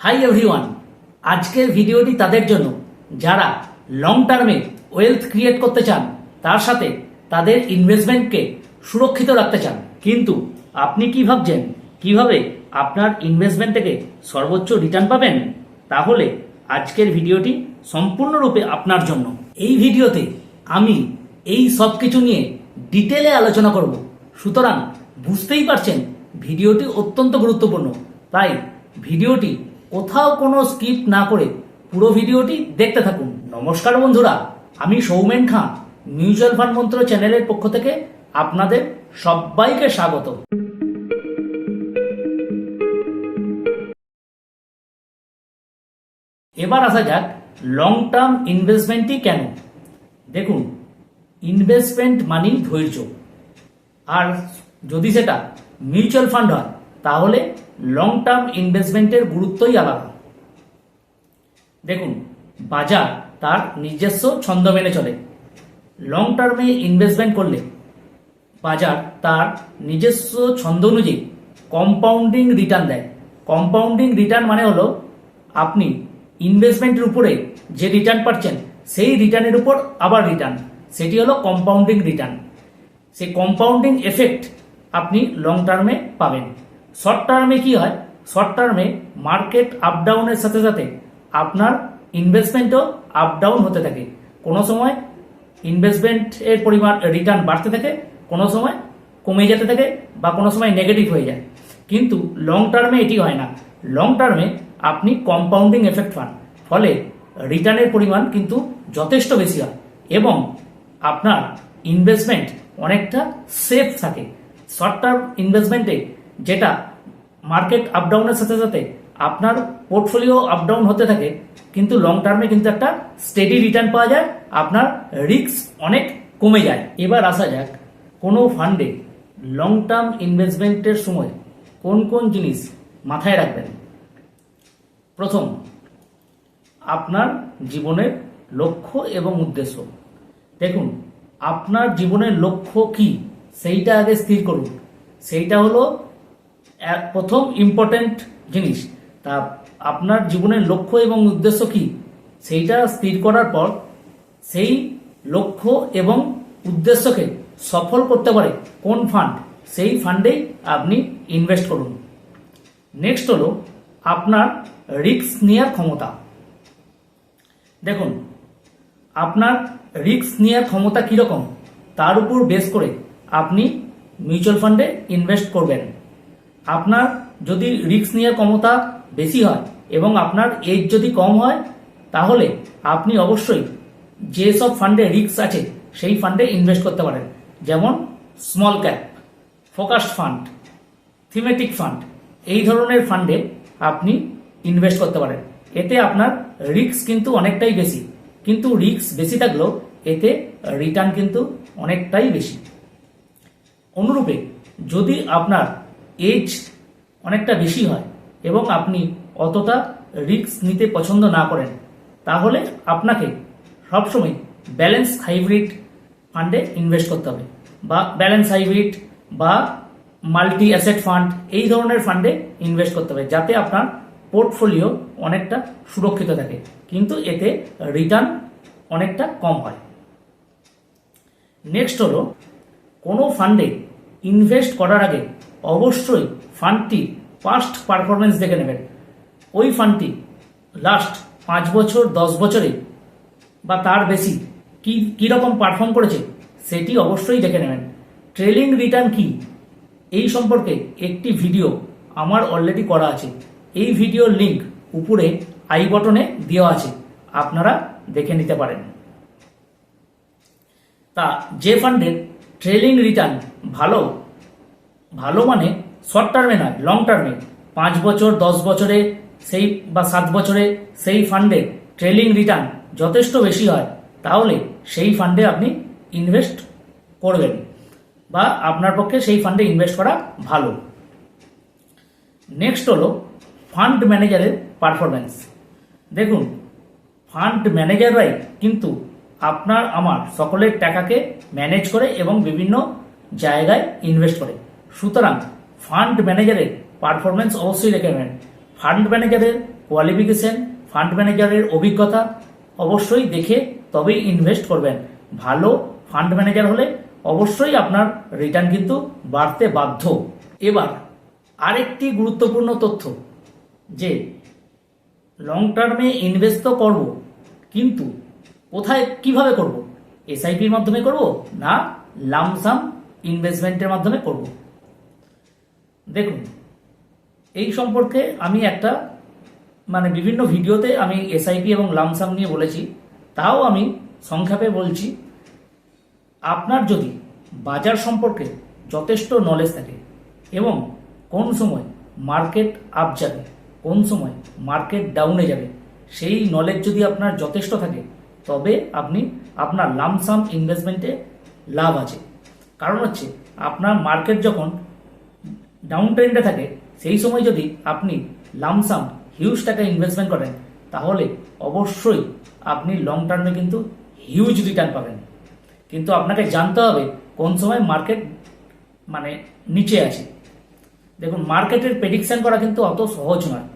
Hi everyone আজকের ভিডিওটি তাদের জন্য। যারা লং টার্মে ওয়েলথ ক্রিয়েট করতে চান, তার সাথে তাদের ইনভেস্টমেন্টকে সুরক্ষিত রাখতে চান। কিন্তু আপনি কি ভাবছেন? কীভাবে আপনার ইনভেস্টমেন্ট থেকে সর্বোচ্চ রিটার্ন পাবেন? তাহলে আজকের ভিডিওটি সম্পূর্ণরূপে আপনার জন্য। এই ভিডিওতে আমি এই সব কিছু নিয়ে ডিটেলে আলোচনা করব। সুতরাং বুঝতেই পারছেন, ভিডিওটি অত্যন্ত গুরুত্বপূর্ণ। তাই ভিডিওটি কোথাও কোনো স্কিপ না করে পুরো ভিডিওটি দেখতে থাকুন। নমস্কার বন্ধুরা, আমি সৌমেন খাঁ মিউচুয়াল ফান্ড মন্ত্র চ্যানেলের পক্ষ থেকে আপনাদের সবাইকে স্বাগত এবার আসা যাক লং টার্ম ইনভেস্টমেন্টই কেন? দেখুন ইনভেস্টমেন্ট মানি ধৈর্য। আর যদি সেটা মিউচুয়াল ফান্ড হয়, তাহলে লং টার্ম ইনভেস্টমেন্টের গুরুত্বই আলাদা। দেখুন, বাজার তার নিজস্ব ছন্দ মেনে চলে। লং টার্মে ইনভেস্টমেন্ট করলে বাজার তার নিজস্ব ছন্দ অনুযায়ী কম্পাউন্ডিং রিটার্ন দেয়। কম্পাউন্ডিং রিটার্ন মানে হলো আপনি ইনভেস্টমেন্টের উপরে যে রিটার্ন পাচ্ছেন, সেই রিটার্নের উপর আবার রিটার্ন সেটি হলো কম্পাউন্ডিং রিটার্ন সেই কম্পাউন্ডিং এফেক্ট আপনি লং টার্মে পাবেন। শর্ট টার্মে কি হয়? শর্ট টার্মে মার্কেট আপ ডাউনের সাথে সাথে আপনার ইনভেস্টমেন্টও আপ ডাউন হতে থাকে। কোনো সময় ইনভেস্টমেন্টের পরিমাণ রিটার্ন বাড়তে থাকে, কোনো সময় কমে যেতে থাকে বা কোনো সময় নেগেটিভ হয়ে যায়। কিন্তু লং টার্মে এটি হয় না। লং টার্মে আপনি কম্পাউন্ডিং এফেক্ট পান। ফলে রিটার্নের পরিমাণ কিন্তু যথেষ্ট বেশি হয় এবং আপনার ইনভেস্টমেন্ট অনেকটা সেফ থাকে। শর্ট টার্ম ইনভেস্টমেন্টে যেটা মার্কেট আপডাউনের সাথে সাথে আপনার পোর্টফোলিও আপ ডাউন হতে থাকে, কিন্তু লং টার্মে কিন্তু একটা স্টেডি রিটার্ন পাওয়া যায়, আপনার রিস্ক অনেক কমে যায়। এবার আসা যাক কোনো ফান্ডে লং টার্ম ইনভেস্টমেন্টের সময় কোন কোন জিনিস মাথায় রাখবেন। প্রথম, আপনার জীবনের লক্ষ্য এবং উদ্দেশ্য। দেখুন, আপনার জীবনের লক্ষ্য কি? সেইটা আগে স্থির করুন। সেইটা হলো এক প্রথম ইম্পর্ট্যান্ট জিনিস, তা আপনার জীবনের লক্ষ্য এবং উদ্দেশ্য কি? সেইটা স্থির করার পর সেই লক্ষ্য এবং উদ্দেশ্যকে সফল করতে পারে কোন ফান্ড সেই ফান্ডেই আপনি ইনভেস্ট করুন। নেক্সট হলো আপনার রিস্ক নেওয়ার ক্ষমতা। দেখুন, আপনার রিস্ক নেওয়ার ক্ষমতা কীরকম? তার উপর বেস করে আপনি মিউচুয়াল ফান্ডে ইনভেস্ট করবেন। আপনার যদি রিস্ক নেওয়ার ক্ষমতা বেশি হয় এবং আপনার এজ যদি কম হয়, তাহলে আপনি অবশ্যই যেসব ফান্ডে রিস্ক আছে, সেই ফান্ডে ইনভেস্ট করতে পারেন। যেমন small cap focused fund thematic fund এই ধরনের ফান্ডে আপনি ইনভেস্ট করতে পারেন। এতে আপনার রিস্ক কিন্তু অনেকটাই বেশি। কিন্তু রিস্ক বেশি থাকলেও এতে রিটার্ন কিন্তু অনেকটাই বেশি। অনুরূপে যদি আপনার এজ অনেকটা বেশি হয় এবং আপনি অতটা রিস্ক নিতে পছন্দ না করেন, তাহলে আপনাকে সবসময় ব্যালেন্স হাইব্রিড ফান্ডে ইনভেস্ট করতে হবে বা ব্যালেন্স হাইব্রিড বা মাল্টি অ্যাসেট ফান্ড এই ধরনের ফান্ডে ইনভেস্ট করতে হবে যাতে আপনার পোর্টফোলিও অনেকটা সুরক্ষিত থাকে, কিন্তু এতে রিটার্ন অনেকটা কম হয়। নেক্সট হলো, কোনো ফান্ডে ইনভেস্ট করার আগে অবশ্যই ফান্ডটি পাস্ট পারফরমেন্স দেখে নেবেন। ওই ফান্ডটি লাস্ট পাঁচ বছর, দশ বছরে বা তার বেশি কি কীরকম পারফর্ম করেছে সেটি অবশ্যই দেখে নেবেন। ট্রেলিং রিটার্ন কি? এই সম্পর্কে একটি ভিডিও আমার অলরেডি করা আছে। এই ভিডিওর লিঙ্ক উপরে আই বটনে দেওয়া আছে। আপনারা দেখে নিতে পারেন। তা, যে ফান্ডের ট্রেলিং রিটার্ন ভালো ভালো মানে শর্ট টার্মে নয় লং টার্মে পাঁচ বছর, দশ বছরে, সেই বা সাত বছরে, সেই ফান্ডে ট্রেলিং রিটার্ন যথেষ্ট বেশি হয়, তাহলে সেই ফান্ডে আপনি ইনভেস্ট করবেন বা আপনার পক্ষে সেই ফান্ডে ইনভেস্ট করা ভালো। নেক্সট হলো ফান্ড ম্যানেজারের পারফরমেন্স দেখুন ফান্ড ম্যানেজাররাই কিন্তু আপনার, আমার সকলের টাকাকে ম্যানেজ করে এবং বিভিন্ন জায়গায় ইনভেস্ট করে। সুতরাং ফান্ড ম্যানেজারের পারফরমেন্স অবশ্যই নেবেন ফান্ড ম্যানেজারের কোয়ালিফিকেশন ফান্ড ম্যানেজারের অভিজ্ঞতা অবশ্যই দেখে তবেই ইনভেস্ট করবেন। ভালো ফান্ড ম্যানেজার হলে অবশ্যই আপনার রিটার্ন কিন্তু বাড়তে বাধ্য। এবার আরেকটি গুরুত্বপূর্ণ তথ্য, যে লং টার্মে ইনভেস্ট তো করব, কিন্তু কোথায় কীভাবে করব? এসআইপির মাধ্যমে করব না লামসাম ইনভেস্টমেন্টের মাধ্যমে করব? দেখুন, এই সম্পর্কে আমি একটা মানে বিভিন্ন ভিডিওতে আমি এসআইপি এবং লামসাম নিয়ে বলেছি, তাও আমি সংক্ষেপে বলছি। আপনার যদি বাজার সম্পর্কে যথেষ্ট নলেজ থাকে এবং কোন সময় মার্কেট আপ যাবে, কোন সময় মার্কেট ডাউনে যাবে, সেই নলেজ যদি আপনার যথেষ্ট থাকে, তবে আপনি আপনার লামসাম ইনভেস্টমেন্টে লাভ আছে। কারণ হচ্ছে, আপনার মার্কেট যখন ডাউন ট্রেন্ডে থাকে, সেই সময় যদি আপনি লামসাম হিউজ টাকা ইনভেস্টমেন্ট করেন, তাহলে অবশ্যই আপনি লং টার্মে কিন্তু হিউজ রিটার্ন পাবেন। কিন্তু আপনাকে জানতে হবে কোন সময় মার্কেট মানে নিচে আছে। দেখুন মার্কেটের প্রেডিকশন করা কিন্তু অত সহজ নয়।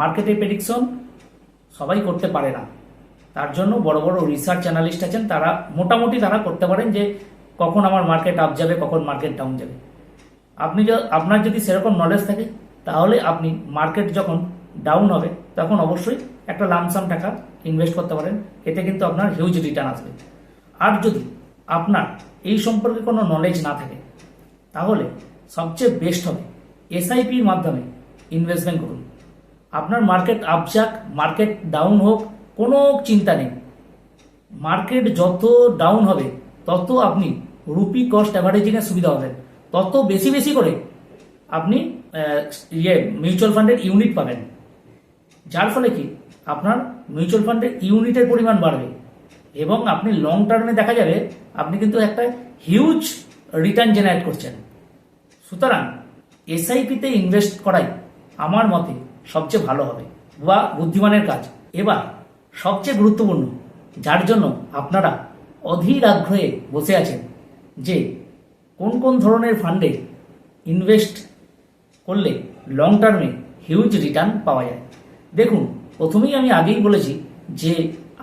মার্কেটের প্রেডিকশন সবাই করতে পারে না। তার জন্য বড় বড় রিসার্চ অ্যানালিস্ট আছেন, তারা মোটামুটি তারা করতে পারেন যে কখন আমার মার্কেট আপ যাবে, কখন মার্কেট ডাউন যাবে। আপনি আপনার যদি সেরকম নলেজ থাকে, তাহলে আপনি মার্কেট যখন ডাউন হবে, তখন অবশ্যই একটা লামসাম টাকা ইনভেস্ট করতে পারেন। এতে কিন্তু আপনার হিউজ রিটার্ন আসবে। আর যদি আপনার এই সম্পর্কে কোনো নলেজ না থাকে, তাহলে সবচেয়ে বেস্ট হবে এসআইপির মাধ্যমে ইনভেস্টমেন্ট করুন। আপনার মার্কেট আপ যাক মার্কেট ডাউন হোক, কোনো চিন্তা নেই। মার্কেট যত ডাউন হবে, তত আপনি রুপি কস্ট অ্যাভারেজিংয়ের সুবিধা হবেন তত বেশি বেশি করে আপনি ইয়ে মিউচুয়াল ফান্ডের ইউনিট পাবেন। যার ফলে কি? আপনার মিউচুয়াল ফান্ডের ইউনিটের পরিমাণ বাড়বে এবং আপনি লং টার্মে দেখা যাবে আপনি কিন্তু একটা হিউজ রিটার্ন জেনারেট করছেন। সুতরাং এসআইপিতে ইনভেস্ট করাই আমার মতে সবচেয়ে ভালো হবে বা বুদ্ধিমানের কাজ। এবার সবচেয়ে গুরুত্বপূর্ণ, যার জন্য আপনারা অধীর আগ্রহে বসে আছেন যে কোন কোন ধরনের ফান্ডে ইনভেস্ট করলে লং টার্মে হিউজ রিটার্ন পাওয়া যায়? দেখুন, প্রথমেই আমি আগেই বলেছি যে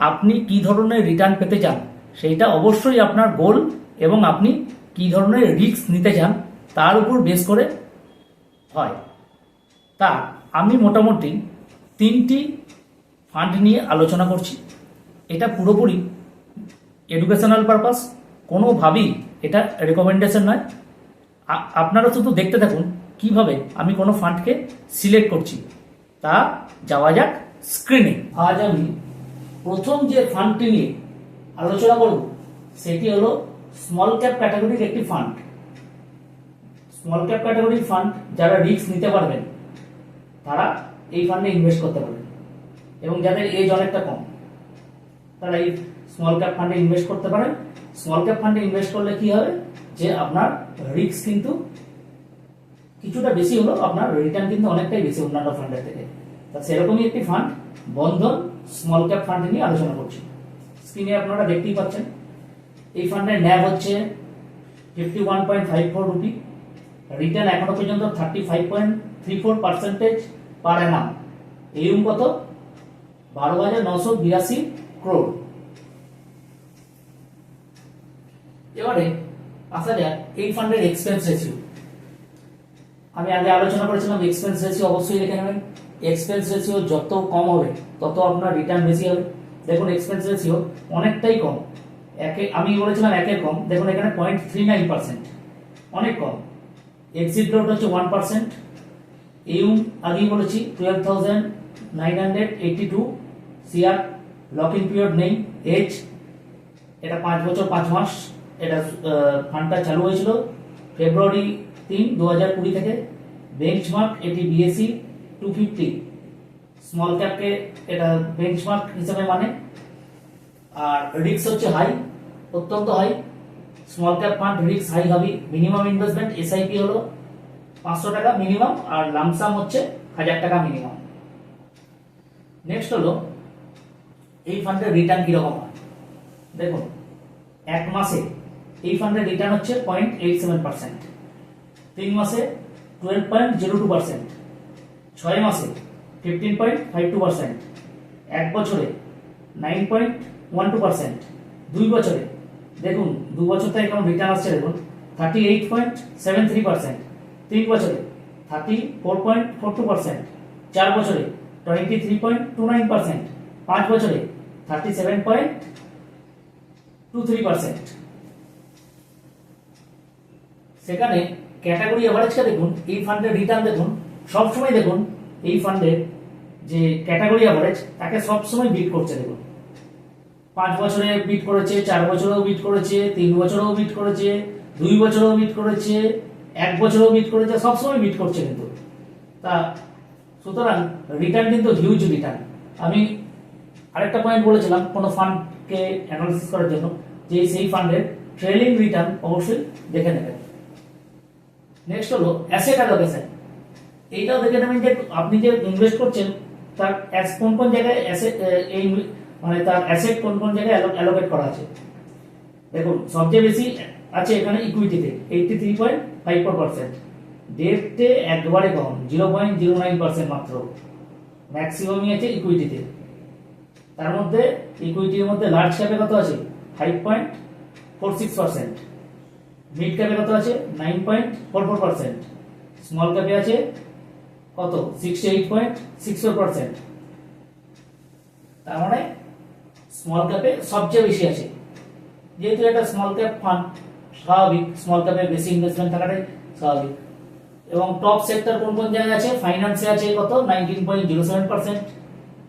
আপনি কি ধরনের রিটার্ন পেতে চান, সেইটা অবশ্যই আপনার গোল এবং আপনি কি ধরনের রিস্ক নিতে চান, তার উপর বেস করে হয়। তা আমি মোটামুটি তিনটি ফান্ড নিয়ে আলোচনা করছি। এটা পুরোপুরি এডুকেশনাল পারপাস কোনোভাবেই এটা রেকমেন্ডেশন নয়। আপনারা শুধু দেখতে থাকুন কীভাবে আমি কোনো ফান্ডকে সিলেক্ট করছি। তা যাওয়া যাক স্ক্রিনে আজ আমি প্রথম যে ফান্ডটি নিয়ে আলোচনা করব, সেটি হলো স্মল ক্যাপ ক্যাটাগরির একটি ফান্ড স্মল ক্যাপ ক্যাটাগরির ফান্ড যারা রিস্ক নিতে পারবেন, তারা এই ফান্ডে ইনভেস্ট করতে পারবেন। এবং যাদের এজ অনেকটা কম, তারা এই স্মল ক্যাপ ফান্ডে ইনভেস্ট করতে পারেন। স্মল ক্যাপ ফান্ডে ইনভেস্ট করলে কি হবে? যে আপনার রিস্ক কিন্তু কিছুটা বেশি হলো, আপনার রিটার্ন কিন্তু অনেকটাই বেশি অন্যান্য ফান্ডের থেকে। তা সেরকমই একটি fund Bandhan small cap fund নিয়ে আলোচনা করছি। স্ক্রিনে আপনারা দেখতেই পাচ্ছেন, এই ফান্ডের ন্যাব হচ্ছে fifty one point five four rupee return এখনও পর্যন্ত thirty five point three four percentage per annum এইরকম কত? বারো হাজার নশো বিরাশি ক্রোড এবারে আসা যাক, এই ফান্ডের এক্সপেন্স রেশিও আমি আগে আলোচনা করেছিলাম এক্সপেন্স রেশিও অবশ্যই দেখে নেবেন। এক্সপেন্স রেশিও যত কম হবে, তত আপনার রিটার্ন বেশি হবে। দেখুন এক্সপেন্স রেশিও অনেকটাই কম। একে, আমি বলেছিলাম একের কম। দেখুন এখানে পয়েন্ট থ্রি নাইন পার্সেন্ট অনেক কম। এক্সিট রেট হচ্ছে ওয়ান পার্সেন্ট ইউ আগেই বলেছি twelve thousand nine hundred eighty two CR lock in period নেই। এজ এটা পাঁচ বছর, পাঁচ মাস। এটা ফান্ডটা চালু হয়েছিল ফেব্রুয়ারি তিন দু হাজার কুড়ি থেকে। বেঞ্চমার্ক এটি বিএসসি টু ফিফটি স্মল ক্যাপকে এটা বেঞ্চমার্ক হিসেবে মানে। আর রিক্স হচ্ছে হাই অত্যন্ত হাই স্মল ক্যাপ ফান্ড রিক্স হাই হবে। মিনিমাম ইনভেস্টমেন্ট এসআইপি হলো পাঁচশো টাকা মিনিমাম আর লামসাম হচ্ছে হাজার টাকা মিনিমাম নেক্সট হলো, এই ফান্ডের রিটার্ন কীরকম হয়? দেখুন, এক মাসে এই ফান্ডের রিটার্ন হচ্ছে পয়েন্ট এইট সেভেন পার্সেন্ট তিন মাসে twelve point zero two percent ছয় মাসে fifteen point five two percent এক বছরে nine point one two percent দুই বছরে, দেখুন, দু বছর থেকে কেমন রিটার্ন আসছে দেখুন thirty eight point seven three percent তিন বছরে thirty four point four two percent চার বছরে twenty three point two nine percent পাঁচ বছরে thirty seven point two three percent সেখানে ক্যাটাগরি অ্যাভারেজটা দেখুন, এই ফান্ডের রিটার্ন দেখুন, সবসময় দেখুন, এই ফান্ডের যে ক্যাটাগরি অ্যাভারেজ তাকে সবসময় বিট করছে দেখুন। পাঁচ বছরে বিট করেছে, চার বছরেও বিট করেছে, তিন বছরেও বিট করেছে, দুই বছরেও বিট করেছে, এক বছরেও বিট করেছে, সবসময় বিট করছে কিন্তু। তা সুতরাং রিটার্ন কিন্তু হিউজ রিটার্ন আমি আরেকটা পয়েন্ট বলেছিলাম কোনো ফান্ডকে অ্যানালিসিস করার জন্য, যে সেই ফান্ডের ট্রেলিং রিটার্ন অবশ্যই দেখে নেবেন। নেক্সট হলো অ্যাসেট অ্যালোকেশন এইটাও দেখে নেবেন যে আপনি যে ইনভেস্ট করছেন, তার কোন কোন জায়গায় অ্যাসেট এই মানে তার অ্যাসেট কোন কোন জায়গায় অ্যালোকেট করা আছে? দেখুন, সবচেয়ে বেশি আছে এখানে ইকুইটিতে eighty three point five four percent ডেটে একবারে কম zero point zero nine percent মাত্র। ম্যাক্সিমামই আছে ইকুইটিতে তার মধ্যে ইকুইটির মধ্যে লার্জ ক্যাপে কত আছে? Five point four six percent mid ক্যাপে কত আছে? Nine point four four percent small ক্যাপে আছে কত? Sixty eight point six four percent তার মানে স্মল ক্যাপে সবচেয়ে বেশি আছে। যেহেতু এটা স্মল ক্যাপ ফান্ড স্বাভাবিক। স্মল ক্যাপে বেশি ইনভেস্টমেন্ট থাকাটাই স্বাভাবিক। এবং টপ সেক্টর কোন কোন জায়গায় আছে? ফাইন্যান্সে আছে কত? Nineteen point zero seven percent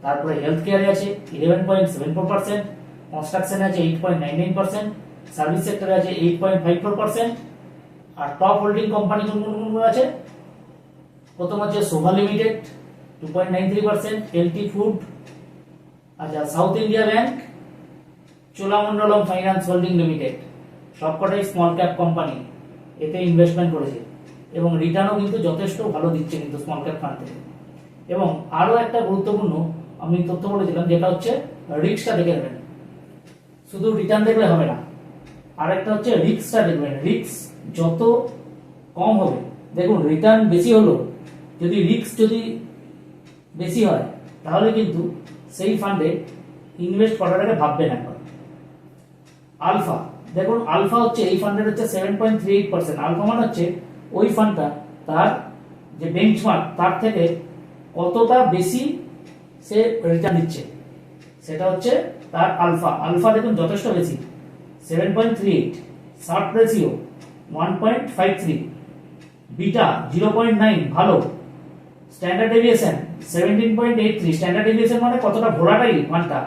তারপরে হেলথ কেয়ারে আছে eleven point seven four percent কনস্ট্রাকশনে আছে eight point nine nine percent service সেক্টরে আছে eight point five four percent আর টপ হোল্ডিং কোম্পানি কোন কোন কোন আছে? প্রথম হচ্ছে Sobha limited two point nine three percent LT food আচ্ছা South India Bank Cholamandalam finance holding limited সবকটাই স্মল ক্যাপ কোম্পানি এতে ইনভেস্টমেন্ট করেছে। এবং রিটার্নও কিন্তু যথেষ্ট ভালো দিচ্ছে কিন্তু স্মল ক্যাপ ফান্ড থেকে। এবং আরও একটা গুরুত্বপূর্ণ, আমি তথ্য বলেছিলাম, যেটা হচ্ছে রিক্সটা দেখে নেবেন। শুধু রিটার্ন দেখলে হবে না। আরেকটা হচ্ছে রিক্সটা দেখবেন। রিক্স যত কম হবে, দেখুন রিটার্ন বেশি হলো, যদি রিক্স যদি বেশি হয়, তাহলে কিন্তু সেই ফান্ডে ইনভেস্ট করার আগে ভাববেন একবার। আলফা দেখুন আলফা হচ্ছে এই ফান্ডের হচ্ছে seven point three eight percent alpha মানে হচ্ছে ওই ফান্ডটা তার যে বেঞ্চমার্ক তার থেকে কতটা বেশি সে রিটার্ন দিচ্ছে। সেটা হচ্ছে তার আলফা আলফা দেখুন, যথেষ্ট বেশি। Seven point three eight sharpe ratio one point five three beta zero point nine ভালো। Standard deviation seventeen point eight three standard deviation মানে কতটা ভোলাটাইল ফান্ডটা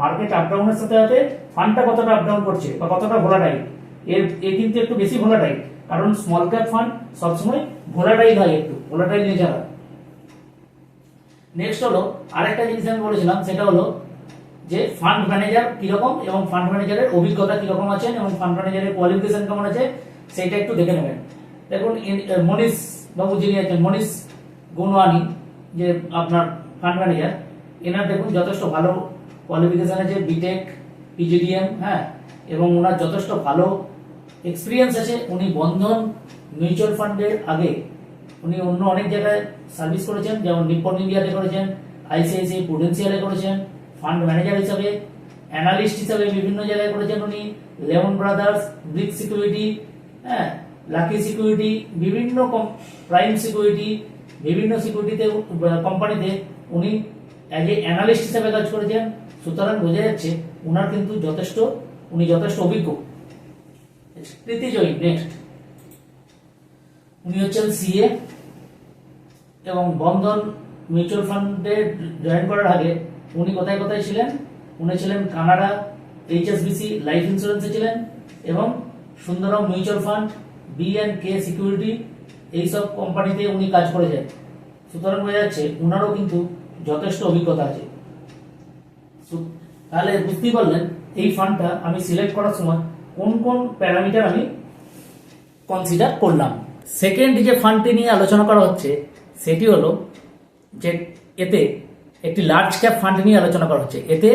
মার্কেট আপডাউনের সাথে সাথে ফান্ডটা কতটা আপডাউন করছে বা কতটা ভোলাটাইল এর এ কিন্তু একটু বেশি ভোলাটাইল কারণ স্মল ক্যাপ ফান্ড সবসময় ভোলাটাইল হয় একটু ভোলাটাইল নেচার হয়। নেক্সট হলো, আরেকটা জিনিস আমি বলেছিলাম, সেটা হলো যে ফান্ড ম্যানেজার কীরকম এবং ফান্ড ম্যানেজারের অভিজ্ঞতা কীরকম আছেন এবং ফান্ড ম্যানেজারের কোয়ালিফিকেশন কেমন আছে, সেইটা একটু দেখে নেবেন। দেখুন মনীষ বাবু যিনি আছেন, মনীষ গুণওয়ানি, যে আপনার ফান্ড ম্যানেজার এনার দেখুন যথেষ্ট ভালো কোয়ালিফিকেশন আছে বিটেক পিজিডিএম হ্যাঁ এবং ওনার যথেষ্ট ভালো এক্সপিরিয়েন্স আছে। উনি বন্ধন মিউচুয়াল ফান্ডের আগে উনি অন্য অনেক জায়গায় সার্ভিস করেছেন, যেমন নিপ্পন ইন্ডিয়াতে করেছেন আইসিআইসিআই প্রুডেন্সিয়ালে করেছেন ফান্ড ম্যানেজার হিসাবে অ্যানালিস্ট হিসাবে বিভিন্ন জায়গায় করেছেন উনি লেমন ব্রাদার্স ব্রিক সিকিউরিটি হ্যাঁ লাকি সিকিউরিটি বিভিন্ন প্রাইম সিকিউরিটি বিভিন্ন সিকিউরিটিতে কোম্পানিতে উনি অ্যাজ এ অ্যানালিস্ট হিসাবে কাজ করেছেন। সুতরাং বোঝা যাচ্ছে ওনার কিন্তু যথেষ্ট, উনি যথেষ্ট অভিজ্ঞ। প্রীতি জয়ী নেক্সট উনি হচ্ছেন সিএ এবং বন্ধন মিউচুয়াল ফান্ডে জয়েন করার আগে উনি কোথায় কোথায় ছিলেন? উনি ছিলেন কানাডা, এইচএসবিসি, লাইফ ইন্স্যুরেন্সে ছিলেন এবং Sundaram mutual fund B and K security, এইসব কোম্পানিতে উনি কাজ করেছেন। সুতরাং বোঝা যাচ্ছে ওনারও কিন্তু যথেষ্ট অভিজ্ঞতা আছে। তাহলে বুঝতেই পারলেন এই ফান্ডটা আমি সিলেক্ট করার সময় কোন কোন প্যারামিটার আমি কনসিডার করলাম। সেকেন্ড যে ফান্ডটি নিয়ে আলোচনা করা হচ্ছে, সেটি হলো যে এতে একটি লার্জ ক্যাপ ফান্ড নিয়ে আলোচনা করা হচ্ছে। এতে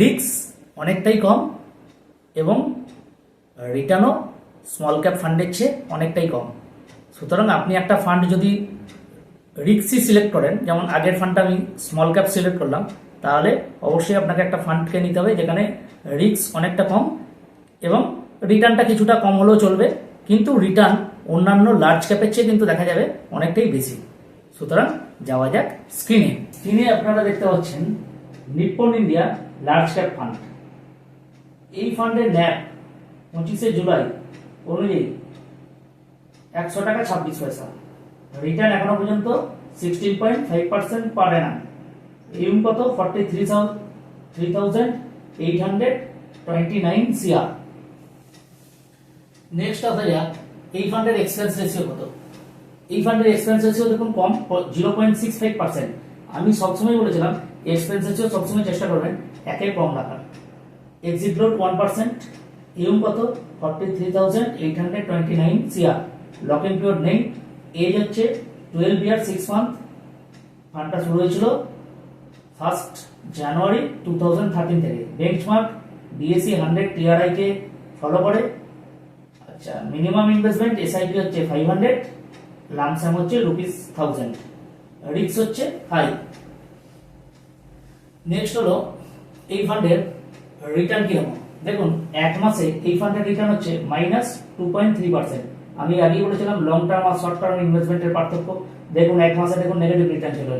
রিস্ক অনেকটাই কম এবং রিটার্নও স্মল ক্যাপ ফান্ডের চেয়ে অনেকটাই কম। সুতরাং আপনি একটা ফান্ড যদি রিক্সি সিলেক্ট করেন, যেমন আগের ফান্ডটা আমি স্মল ক্যাপ সিলেক্ট করলাম, তাহলে অবশ্যই আপনাকে একটা ফান্ডকে নিতে হবে যেখানে রিস্ক অনেকটা কম এবং রিটার্নটা কিছুটা কম হলেও চলবে, কিন্তু রিটার্ন অন্যান্য লার্জ ক্যাপের চেয়ে কিন্তু দেখা যাবে অনেকটাই বেশি। সুতরাং যাওয়া যাক স্ক্রিনে স্ক্রিনে আপনারা দেখতে পাচ্ছেন Nippon India large cap fund এই ফান্ডের ন্যাপ পঁচিশে জুলাই অনুযায়ী একশো টাকা ছাব্বিশ পয়সা। রিটার্ন এখনও পর্যন্ত sixteen point five percent per annum AUM কত? Forty three three thousand eight hundred twenty nine CR next আসা যাক, এই ফান্ডের এক্সপেন্স রেশিও কত? এই ফান্ডের এক্সপেন্স রেশিও দেখুন কম zero point six five percent আমি সবসময় বলেছিলাম এক্সপেন্স রেশিও সবসময় চেষ্টা করবেন, একের কম রাখার exit load one percent AUM কত? Forty three thousand eight hundred twenty nine CR lock in period নেই। এজ হচ্ছে টুয়েলভ ইয়ার সিক্স মান্থ ফান্ডটা শুরু হয়েছিল first January two thousand thirteen থেকে। বেঞ্চমার্ক ডিএসসি হান্ড্রেড টিআরআই কে ফলো করে। আচ্ছা মিনিমাম ইনভেস্টমেন্ট এসআইপি হচ্ছে ফাইভ হান্ড্রেড লামসাম হচ্ছে রুপিস থাউজেন্ড রিক্স হচ্ছে হাই নেক্সট হলো এই ফান্ডের রিটার্ন কীরকম? দেখুন, এক মাসে এই ফান্ডের রিটার্ন হচ্ছে minus two point three percent আমি আগেই বলেছিলাম লং টার্ম আর শর্ট টার্ম ইনভেস্টমেন্টের পার্থক্য। দেখুন, এক মাসে দেখুন নেগেটিভ রিটার্ন চলে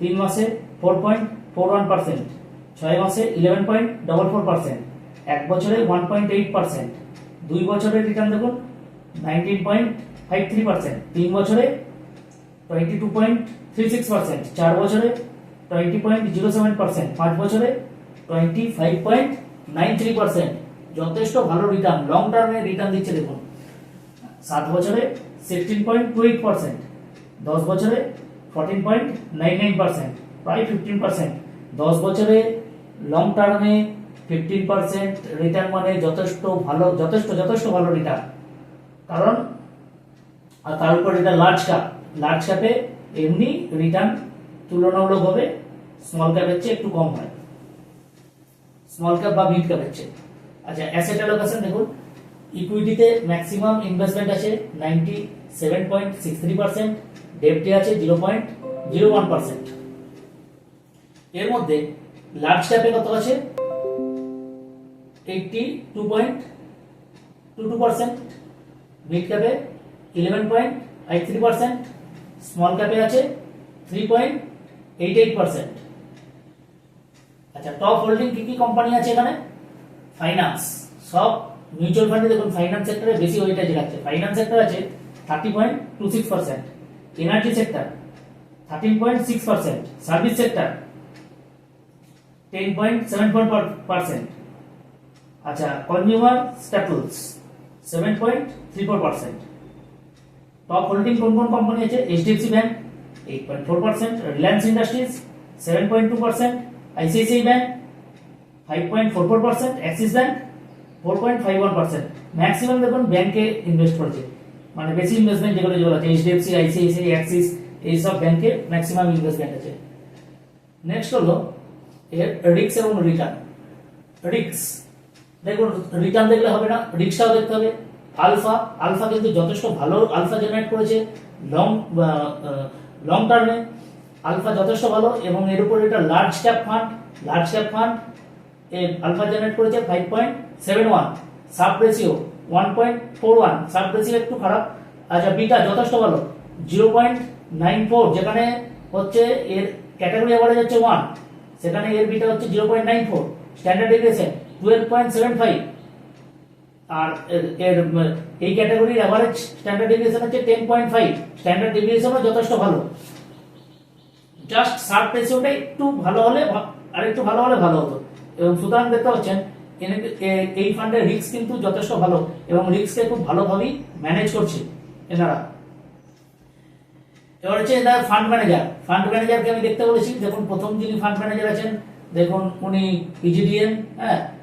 তিন মাসে four point four one percent ছয় মাসে eleven point double four percent এক বছরে ওয়ান পয়েন্ট এইট পার্সেন্ট দুই বছরের রিটার্ন দেখুন nineteen point five three percent তিন বছরে twenty two point three six percent চার বছরে twenty point zero seven percent পাঁচ বছরে twenty five point nine three percent যথেষ্ট ভালো রিটার্ন লং টার্মে রিটার্ন দিচ্ছে দেখুন। সাত বছরে sixteen point two eight percent দশ বছরে fourteen point nine nine percent প্রায় ফিফটিন পার্সেন্ট দশ বছরে লং টার্মে ফিফটিন পার্সেন্ট রিটার্ন মানে যথেষ্ট ভালো, যথেষ্ট যথেষ্ট ভালো রিটার্ন কারণ, আর তার উপর এটা লার্জ ক্যাপ লার্জ ক্যাপে এমনি রিটার্ন তুলনামূলকভাবে স্মল ক্যাপের চেয়ে একটু কম হয়। স্মল ক্যাপ বা মিড ক্যাপের চেয়ে। আচ্ছা অ্যাসেট অ্যালোকেশন দেখুন ইকুইটিতে ম্যাক্সিমাম ইনভেস্টমেন্ট আছে ninety seven point six three percent ডেপ্টে আছে zero point zero one percent এর মধ্যে লার্জ ক্যাপে কত আছে? Eighty two point two two percent mid ক্যাপে eleven point eight three percent small ক্যাপে আছে three point eight eight percent আচ্ছা top holding কি কি কোম্পানি আছে এখানে? ফাইন্যান্স সব মিউচুয়াল ফান্ডে দেখুন ফাইন্যান্স সেক্টরে বেশি ওয়েটেজ রাখছে। ফাইন্যান্স সেক্টর আছে thirty point two six percent energy sector thirteen point six percent service sector ten point seven point percent আচ্ছা consumer staples seven point three four percent top holding কোন কোন company আছে? HDFC bank eight point four percent Reliance Industries seven point two percent ICICI bank five point four four percent Axis bank four point five one percent maximum দেখুন ব্যাংকে invest করেছে। মানে বেশি investment যেগুলো যেগুলো আছে এইচডিএফসি আইসিআইসিআই অ্যাক্সিস এইসব ব্যাংকে ম্যাক্সিমাম ইনভেস্টমেন্ট আছে। নেক্সট হলো এর রিক্স এবং রিটার্ন রিক্স দেখুন রিটার্ন দেখলে হবে না রিক্সটাও দেখতে হবে। আলফা আলফা কিন্তু যথেষ্ট ভালো আলফা জেনারেট করেছে লং লং টার্মে আলফা যথেষ্ট ভালো এবং এর উপর এটা large cap fund large cap fund alpha generate করেছে five point seven one Sharpe ratio one point four one Sharpe ratio একটু খারাপ। আচ্ছা বিটা যথেষ্ট ভালো জিরো পয়েন্ট নাইন ফোর যেখানে হচ্ছে এর ক্যাটাগরি অ্যাভারেজ হচ্ছে ওয়ান সেখানে এর বিটা হচ্ছে zero point nine four standard deviation twelve point seven five আর এর- এই ক্যাটাগরির অ্যাভারেজ স্ট্যান্ডার্ড ডেভিয়েশন হচ্ছে টেন পয়েন্ট ফাইভ স্ট্যান্ডার্ড ডেভিয়েশনও যথেষ্ট ভালো। জাস্ট সার্ভ রেশিওটা একটু ভালো হলে আর একটু ভালো হলে ভালো হতো। এবং সুতরাং দেখতে পাচ্ছেন এই ফান্ডের রিস্ক কিন্তু যথেষ্ট ভালো এবং রিস্ককে খুব ভালোভাবেই ম্যানেজ করছে এনারা। এবার হচ্ছে এনার ফান্ড ম্যানেজার ফান্ড ম্যানেজারকে আমি দেখতে বলেছি। দেখুন, প্রথম যিনি ফান্ড ম্যানেজার আছেন, দেখুন উনি পিজিডিএন হ্যাঁ?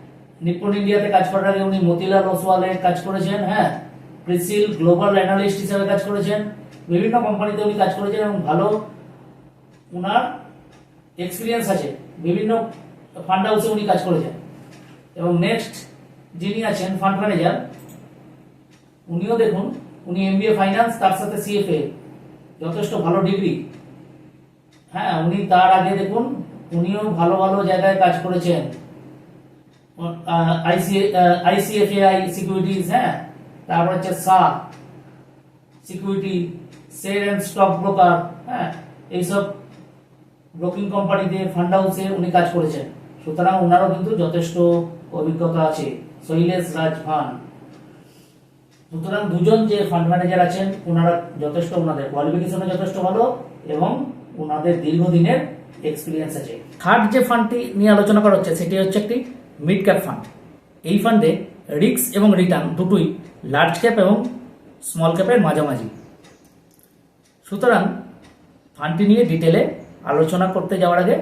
নিপ্পন ইন্ডিয়াতে কাজ করার আগে উনি মতিলাল ওসওয়ালে কাজ করেছেন হ্যাঁ? প্রিসিল গ্লোবাল অ্যানালিস্ট হিসেবে কাজ করেছেন। বিভিন্ন কোম্পানিতে উনি কাজ করেছেন এবং ভালো উনার এক্সপিরিয়েন্স আছে। বিভিন্ন ফান্ড হাউসে উনি কাজ করেছেন। এবং নেক্সট যিনি আছেন ফান্ড ম্যানেজার উনিও দেখুন, উনি এমবিএ ফাইন্যান্স তার সাথে সিএফএ যথেষ্ট ভালো ডিগ্রি হ্যাঁ উনি তার আগে দেখুন, উনিও ভালো ভালো জায়গায় কাজ করেছেন। আইসিএফএআই সিকিউরিটিজ হ্যাঁ? তারপর হচ্ছে সা security share and stock broker হ্যাঁ? এইসব ব্রোকিং কোম্পানিতে ফান্ড হাউসে উনি কাজ করেছেন। সুতরাং ওনারও কিন্তু যথেষ্ট অভিজ্ঞতা আছে। শৈলেশ ভান সুতরাং দুজন যে ফান্ড ম্যানেজার আছেন ওনারা যথেষ্ট ওনাদের কোয়ালিফিকেশনে যথেষ্ট ভালো এবং ওনাদের দীর্ঘদিনের এক্সপিরিয়েন্স আছে। থার্ড যে ফান্ডটি নিয়ে আলোচনা করা হচ্ছে, সেটি হচ্ছে একটি মিড ক্যাপ ফান্ড এই ফান্ডে রিস্ক এবং রিটার্ন দুটোই লার্জ ক্যাপ এবং স্মল ক্যাপের মাঝামাঝি। সুতরাং ফান্ডটি নিয়ে ডিটেলে আলোচনা করতে যাওয়ার আগে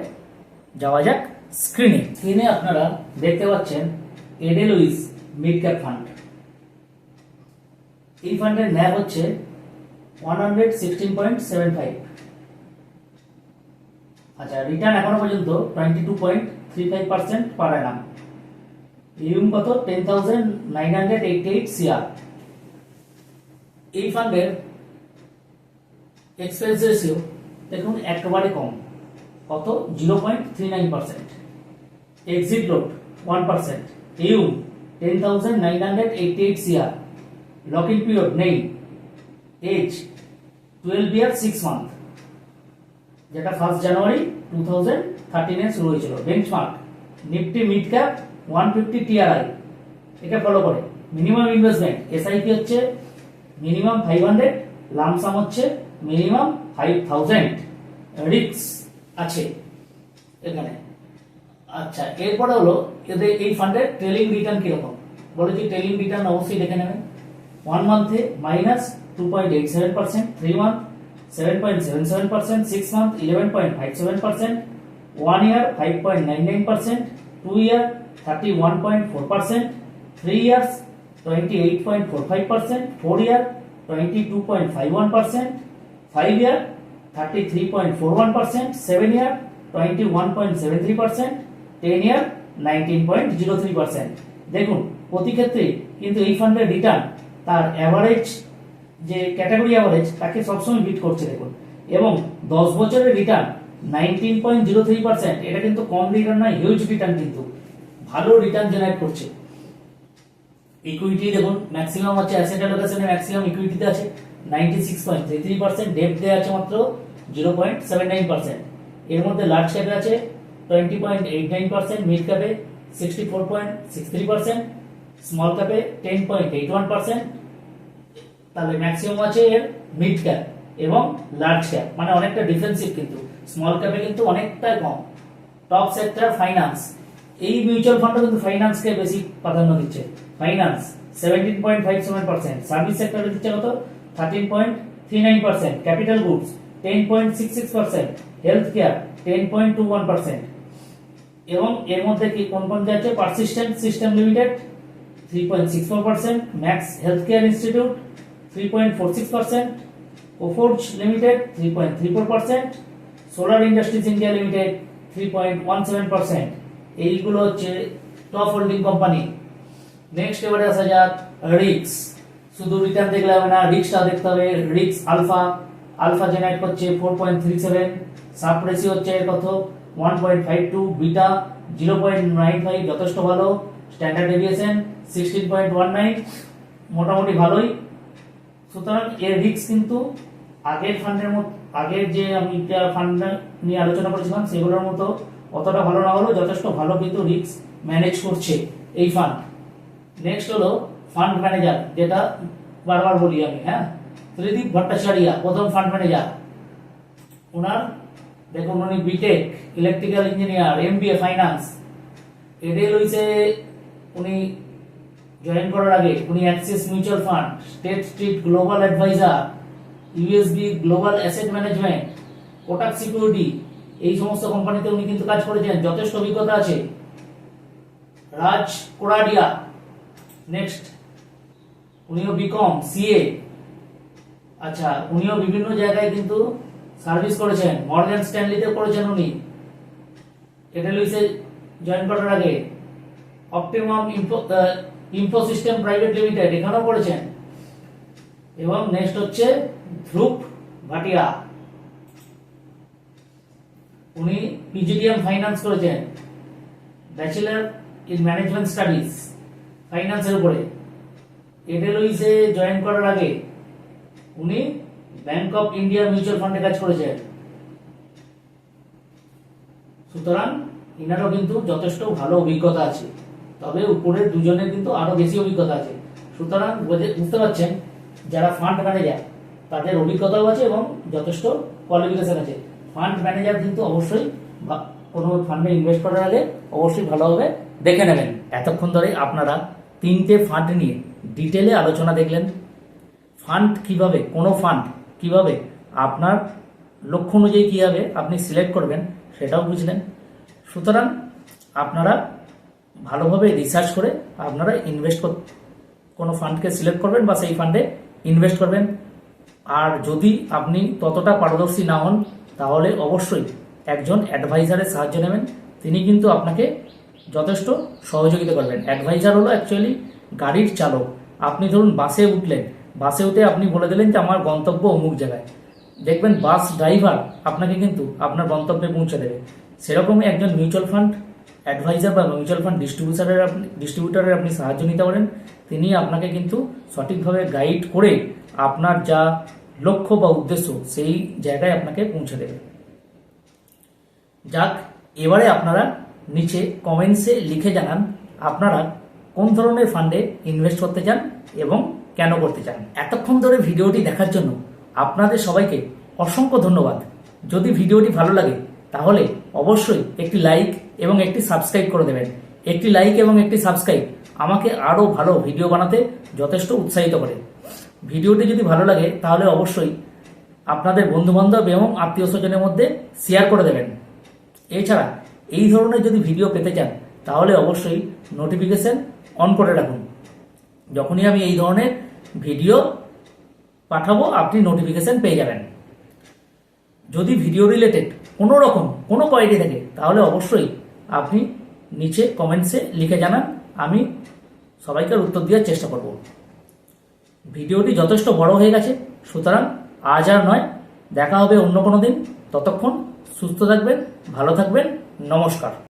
যাওয়া যাক স্ক্রিনে স্ক্রিনে আপনারা দেখতে পাচ্ছেন এডেলুইস মিড ক্যাপ ফান্ড এই ফান্ডের ন্যাব হচ্ছে one hundred sixteen point seven five আচ্ছা রিটার্ন এখনও পর্যন্ত twenty two point three five percent per annum AUM কত? Ten thousand nine hundred eighty eight CR এই ফান্ডের এক্সপেন্স রেশিও দেখুন, একেবারে কম। কত? Zero point three nine percent exit load one percent AUM ten nine hundred eight CR lock in period নেই। Age twelve year six month যেটা first January two thousand থার্টিনে শুরু হয়েছিল। Benchmark Nifty mid cap one fifty TRI একে follow করে। Minimum investment SIP হচ্ছে minimum five hundred lumpsum হচ্ছে minimum five thousand রিক্স আছে এখানে। আচ্ছা এরপরে হলো এদের এই ফান্ডের ট্রেলিং রিটার্ন কীরকম? বলেছি ট্রেলিং রিটার্ন অবশ্যই দেখে নেবেন one মান্থে minus two point eight seven percent three month seven point seven seven percent six month eleven point five seven percent one year five point nine nine percent two year thirty one point four percent three years twenty eight point four five percent four year twenty two point five one percent five year thirty three point four one percent seven year twenty one point seven three percent ten year nineteen point zero three percent দেখুন, প্রতি ক্ষেত্রে কিন্তু এই ফান্ডের return তার average যে category average তাকে সবসময় বিট করছে, দেখুন। এবং দশ বছরের return nineteen point zero three percent এটা কিন্তু কম রিটার্ন নয় হিউজ রিটার্ন কিন্তু। ভালো রিটার্ন জেনারেট করছে। ইকুইটি দেখুন ম্যাক্সিমাম হচ্ছে অ্যাসেট অ্যালোকেশনে ম্যাক্সিমাম ইকুইটিতে আছে ninety six point three three percent ডেপথে আছে মাত্র zero point seven nine percent এর মধ্যে লার্জ ক্যাপে আছে twenty point eight nine percent mid ক্যাপে sixty four point six three percent small ক্যাপে ten point eight one percent তাহলে maximum আছে এর mid cap এবং লার্জ ক্যাপ মানে অনেকটা ডিফেন্সিভ কিন্তু। স্মল ক্যাপে কিন্তু অনেকটাই কম। টপ সেক্টর ফাইন্যান্স এই মিউচুয়াল ফান্ডও কিন্তু ফাইন্যান্সকে বেশি প্রাধান্য দিচ্ছে। Finance seventeen point five seven percent service সেক্টরে দিচ্ছে কত? Thirteen point three nine percent capital goods ten point six six percent health care ten point two one percent এবং এর মধ্যে কি কোন কোন আছে persistent system limited three point six four percent max health care institute three point four six percent Coforge limited three point three four percent solar industries India limited three point one seven percent এইগুলো হচ্ছে top holding company next এবারে আসা যাক রিক্স শুধু return দেখলে হবে না রিক্সটা দেখতে হবে। রিক্স আলফা আলফা জেনারেট করছে four point three seven Sharpe ratio হচ্ছে কত? One point five two beta zero point nine five যথেষ্ট ভালো। Standard deviation sixteen point one nine মোটামুটি ভালোই। সুতরাং এর রিক্স কিন্তু আগের ফান্ডের মতো আগের যে আমি ফান্ড নিয়ে আলোচনা করেছিলাম, সেগুলোর মতো অতটা ভালো না হলেও যথেষ্ট ভালো কিন্তু রিক্স ম্যানেজ করছে এই ফান্ড নেক্সট হলো ফান্ড ম্যানেজার যেটা বারবার বলি আমি হ্যাঁ? ত্রিদীপ ভট্টাচার্যা, প্রথম ফান্ড ম্যানেজার ওনার, দেখুন উনি BTech electrical engineer M B A finance এডেল হইছে, উনি জয়েন করার আগে উনি Axis mutual fund State Street Global Advisor USB global asset management Kotak security এই সমস্ত কোম্পানিতে উনি কিন্তু কাজ করেছেন, যথেষ্ট অভিজ্ঞতা আছে। রাজ কোরাডিয়া নেক্সট উনিও বিকম সিএ আচ্ছা উনিও বিভিন্ন জায়গায় কিন্তু সার্ভিস করেছেন মর্গান স্ট্যানলিতে করেছেন উনি। এটা জয়েন করার আগে। Optimum info infosystem private limited এখানেও করেছেন। এবং নেক্সট হচ্ছে ধ্রুপ ভাটিয়া উনি পিজিডিএম ফাইন্যান্স করেছেন। ব্যাচেলার ইন ম্যানেজমেন্ট স্টাডিজ ফাইন্যান্সের উপরে। এডেলুইসে জয়েন করার আগে উনি ব্যাংক অফ ইন্ডিয়া মিউচুয়াল ফান্ডে কাজ করেছেন। সুতরাং ইনারও কিন্তু যথেষ্ট ভালো অভিজ্ঞতা আছে। তবে উপরের দুজনের কিন্তু আরও বেশি অভিজ্ঞতা আছে। সুতরাং বুঝে- বুঝতে পারছেন, যারা ফান্ড ম্যানেজার তাদের অভিজ্ঞতাও আছে এবং যথেষ্ট কোয়ালিফিকেশন আছে। ফান্ড ম্যানেজার কিন্তু অবশ্যই কোনো ফান্ডে ইনভেস্ট করার আগে অবশ্যই ভালোভাবে দেখে নেবেন। এতক্ষণ ধরে আপনারা তিনটে ফান্ড নিয়ে ডিটেলে আলোচনা দেখলেন। ফান্ড কীভাবে, কোনো ফান্ড কীভাবে, আপনার লক্ষ্য অনুযায়ী কীভাবে আপনি সিলেক্ট করবেন সেটাও বুঝলেন। সুতরাং আপনারা ভালোভাবে রিসার্চ করে আপনারা ইনভেস্ট কর, কোনো ফান্ডকে সিলেক্ট করবেন বা সেই ফান্ডে ইনভেস্ট করবেন। আর যদি আপনি ততটা পারদর্শী না হন তাহলে অবশ্যই একজন অ্যাডভাইজারের সাহায্য নেবেন। তিনি কিন্তু আপনাকে যথেষ্ট সহযোগিতা করবেন। অ্যাডভাইজার হলো অ্যাকচুয়ালি গাড়ির চালক। আপনি ধরুন বাসে উঠলেন। বাসে উঠে আপনি বলে দিলেন যে, আমার গন্তব্য অমুক জায়গায়। দেখবেন বাস ড্রাইভার আপনাকে কিন্তু আপনার গন্তব্যে পৌঁছে দেবে। সেরকমই একজন মিউচুয়াল ফান্ড অ্যাডভাইজার বা মিউচুয়াল ফান্ড ডিস্ট্রিবিউটারের আপনি ডিস্ট্রিবিউটারের আপনি সাহায্য নিতে পারেন। তিনি আপনাকে কিন্তু সঠিকভাবে গাইড করে আপনার যা লক্ষ্য বা উদ্দেশ্য, সেই জায়গায় আপনাকে পৌঁছে দেবে। যাক, এবারে আপনারা নিচে কমেন্টসে লিখে জানান আপনারা কোন ধরনের ফান্ডে ইনভেস্ট করতে চান এবং কেন করতে চান। এতক্ষণ ধরে ভিডিওটি দেখার জন্য আপনাদের সবাইকে অসংখ্য ধন্যবাদ। যদি ভিডিওটি ভালো লাগে, তাহলে অবশ্যই একটি লাইক এবং একটি সাবস্ক্রাইব করে দেবেন। একটি লাইক এবং একটি সাবস্ক্রাইব আমাকে আরও ভালো ভিডিও বানাতে যথেষ্ট উৎসাহিত করে। ভিডিওটি যদি ভালো লাগে, তাহলে অবশ্যই আপনাদের বন্ধুবান্ধব এবং আত্মীয় স্বজনের মধ্যে শেয়ার করে দেবেন। এছাড়া, এই ধরনের যদি ভিডিও পেতে চান, তাহলে অবশ্যই নোটিফিকেশন অন করে রাখুন। যখনই আমি এই ধরনের ভিডিও পাঠাবো, আপনি নোটিফিকেশন পেয়ে যাবেন। যদি ভিডিও রিলেটেড কোনো রকম, কোনো কোয়ারিটি থাকে, তাহলে অবশ্যই আপনি নিচে কমেন্টসে লিখে জানান, আমি সবাইকে উত্তর দেওয়ার চেষ্টা করব। ভিডিওটি যথেষ্ট বড় হয়ে গেছে। সুতরাং আজ আর নয়। দেখা হবে অন্য কোনো দিন। ততক্ষণ সুস্থ থাকবেন, ভালো থাকবেন। নমস্কার।